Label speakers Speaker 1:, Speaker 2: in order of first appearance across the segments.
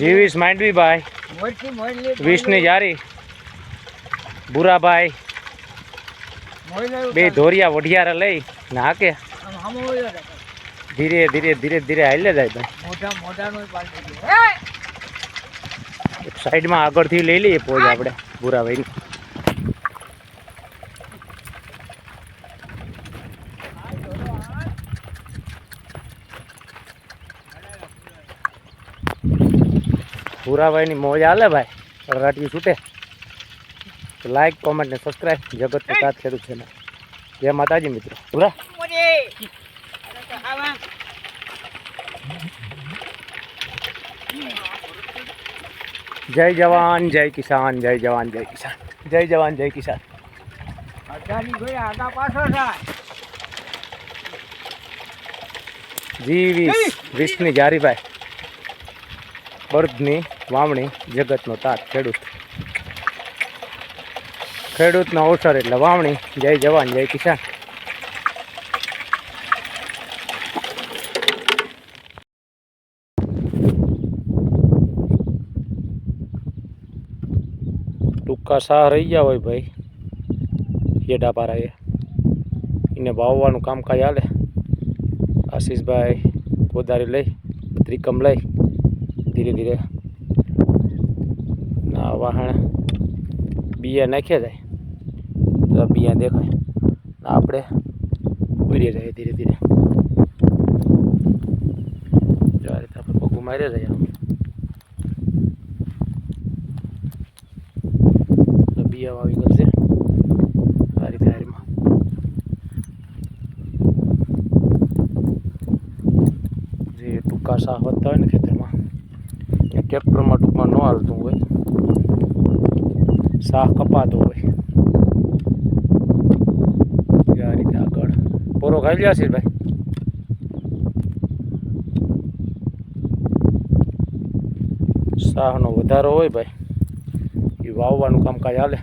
Speaker 1: જીવીશ માંડવીભાઈ વીસની જારી બુરાભાઈ બે ધોરિયા વઢિયારા લઈ
Speaker 2: રહે.
Speaker 1: ધીરે ધીરે ધીરે ધીરે હાલે જાય ભાઈ. સાઈડમાં આગળથી લઈ લઈએ પોજ આપણે બુરાભાઈ ભૂરાભાઈની મોજ હાલે ભાઈ. રાટિયું છૂટે. તો લાઈક કોમેન્ટ ને સબસ્ક્રાઈબ જગત પ્રકાશ ખેડૂત છે જય માતાજી મિત્રો. ભૂરા જય જવાન જય કિસાન જય જવાન જય કિસાન. જય જવાન જય કિસાન.
Speaker 2: અડધાની જોઈ આગા પાછળ થાય.
Speaker 1: જી વીસ. વીસની જારીભાઈ બળદની વાવણી જગતનો તાત, ખેડૂત. ખેડૂતનો અવસર એટલે વાવણી. જય જવાન, જય કિસાન. ટૂંકા સાહ રહી ગયા હોય ભાઈ. હેડા પારાએ એને વાવવાનું કામકાજ હાલે. આશીષભાઈ કોદારી લઈ, ત્રિકમ લઈ. ધીરે ધીરે ના વાહણ બિયા નાખ્યા જાય. તો બિયા દેખાય. આપણે ઉડીએ જાય ધીરે ધીરે. આ રીતે આપણે પગું માર્યા જાય તો બિયા વાવી કરશે આ રીતે હારીમાં જે ટૂંકા સાહ વધતા હોય ને ખેતરમાં. ટ્રેક્ટરમાં ટૂંકમાં ન હાલતું હોય. સાહ કપાતો હોય. આ રીતે આગળ. પોરો ખાઈ લ્યા છે ભાઈ. સાહનો વધારો હોય ભાઈ. એ વાવવાનું કામકાજ હાલે.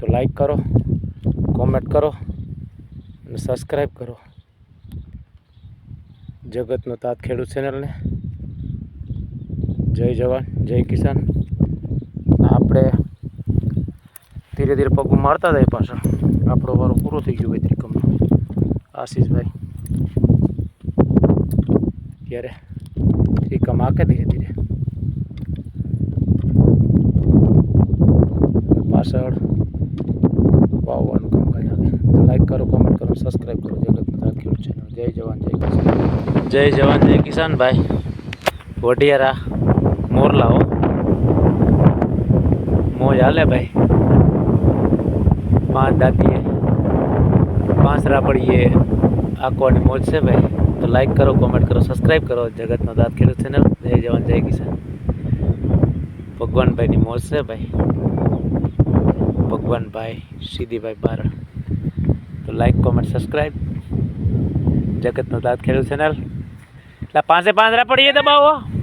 Speaker 1: તો લાઈક કરો કોમેન્ટ કરો, અને સબસ્ક્રાઈબ કરો. જગતનો તાત ખેડૂત ચેનલને જય જવાન, જય કિસાન. આપણે ધીરે ધીરે પગું મારતા જાય પાછળ આપણો વારો પૂરો થઈ ગયો હોય ત્રિકમનો. આશીષભાઈ, ત્યારે ત્રિકમ આકે ધીરે ધીરે. પાછળ વાવવાનું કામ આવે. તો લાઈક કરો કોમેન્ટ કરો સબસ્ક્રાઈબ કરો જગત ચેનલ જય જવાન, જય કિસાન. જય જવાન, જય કિસાન ભાઈ. વઢિયારા. મોરલા હો. મોજ હાલે ભાઈ. પાંચ દાંતીએ. પાંચ રાપડીએ આંકવાની મોજ છે ભાઈ. તો લાઈક કરો કોમેન્ટ કરો સબસ્ક્રાઈબ કરો. જગતનો દાંત ખેડૂત ચેનલ જય જવાન, જય કિસાન. ભગવાનભાઈની મોજ છે ભાઈ. ભગવાનભાઈ સીધીભાઈ બારણ તો લાઈક કોમેન્ટ સબસ્ક્રાઈબ જગતનો દાંત ખેડૂત ચેનલ એટલે પાંચે પાંદરા પડીએ દબાવો.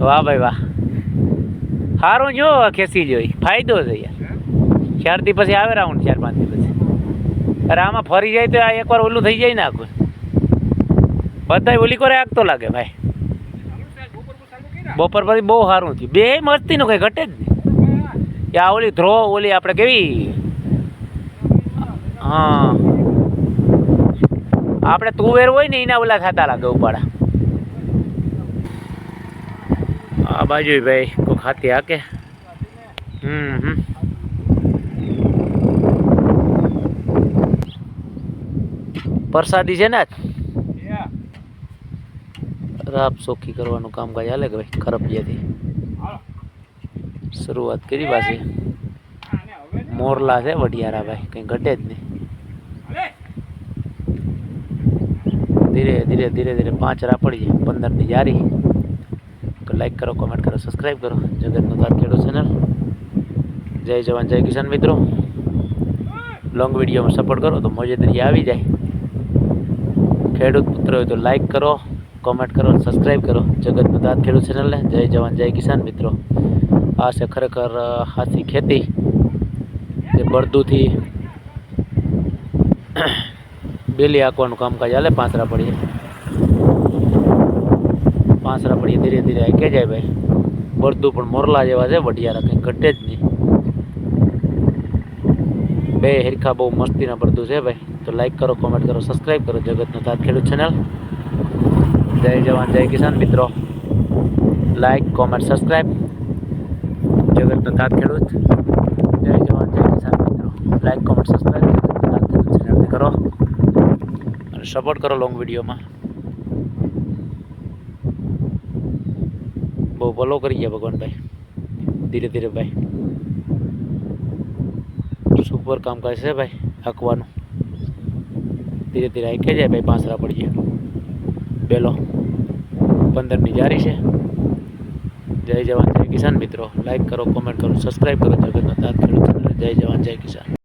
Speaker 1: વાહ ભાઈ વાહ. સારું જો ખેંચી જોઈ ફાયદો છે યાર. ચારથી પછી આવે રાઉન્ડ ચાર પાંચ પછી. અરે આમાં ફરી જાય તો આ એકવાર ઓલું થઈ જાય ને આખું. બધાય ઓલી કરે આગતો લાગે ભાઈ. બપોર પછી બહુ સારું થયું. બે મસ્તીનું કંઈ ઘટે જ નહીં. એ આ ઓલી ધ્રો, ઓલી આપણે કેવી? હા. આપણે તુવેર હોય ને એના ઓલા થતા લાગે ઉપાડા આ બાજુ ભાઈ કોઈ ખાતી હાકે. હમ હમ. પરસાદી છે ને? રાપ સોખી કરવાનું કામકાજ હાલે કે ભાઈ ખરપિયાથી શરૂઆત કરી પાછી. મોરલા છે વઢિયારા ભાઈ કંઈ ઘટે જ નહીં. ધીરે ધીરે ધીરે ધીરે પાંચ રાપડી જાય પંદરની જારી. તો લાઈક કરો કોમેન્ટ કરો સબસ્ક્રાઈબ કરો. જગતનો તાત ખેડૂત ચેનલ જય જવાન, જય કિસાન મિત્રો. લોંગ વિડીયોમાં સપોર્ટ કરો તો મોજેદરી આવી જાય. ખેડૂત પુત્ર હોય તો લાઈક કરો કોમેન્ટ કરો સબસ્ક્રાઈબ કરો. જગતનો તાત ખેડૂત ચેનલને જય જવાન, જય કિસાન મિત્રો. આ છે ખરેખર હાથી ખેતી. જે બળદુથી બેલી હાંકવાનું કામકાજ હાલે પાંતરા પડીએ. પાંસરા પડીએ ધીરે ધીરે. આ કે જાય ભાઈ? બળદું પણ મોરલા જેવા છે, વઢિયારા કંઈ ઘટે જ નહીં. બે હિરખા બહુ મસ્તીના પડતું છે ભાઈ. તો લાઈક કરો કોમેન્ટ કરો સબસ્ક્રાઈબ કરો, જગતનો તાત ખેડૂત ચેનલ જય જવાન, જય કિસાન મિત્રો. લાઈક કોમેન્ટ સબસ્ક્રાઈબ જગતનો તાત ખેડૂત. જય જવાન, જય કિસાન મિત્રો. લાઈક કોમેન્ટ સબસ્ક્રાઈબ કરો. અને સપોર્ટ કરો લોંગ વિડીયોમાં બહુ ભલો કરી ગયા ભગવાનભાઈ. ધીરે ધીરે ભાઈ. સુપર કામકાજ છે ભાઈ આંકવાનું ધીરે ધીરે હાંકે જાય ભાઈ પાંસરા પડી જાય પેલો પંદરની જારી છે. જય જવાન, જય કિસાન મિત્રો. લાઈક કરો કોમેન્ટ કરો સબસ્ક્રાઈબ કરો જગતનો તાત ખેડૂત જય જવાન, જય કિસાન.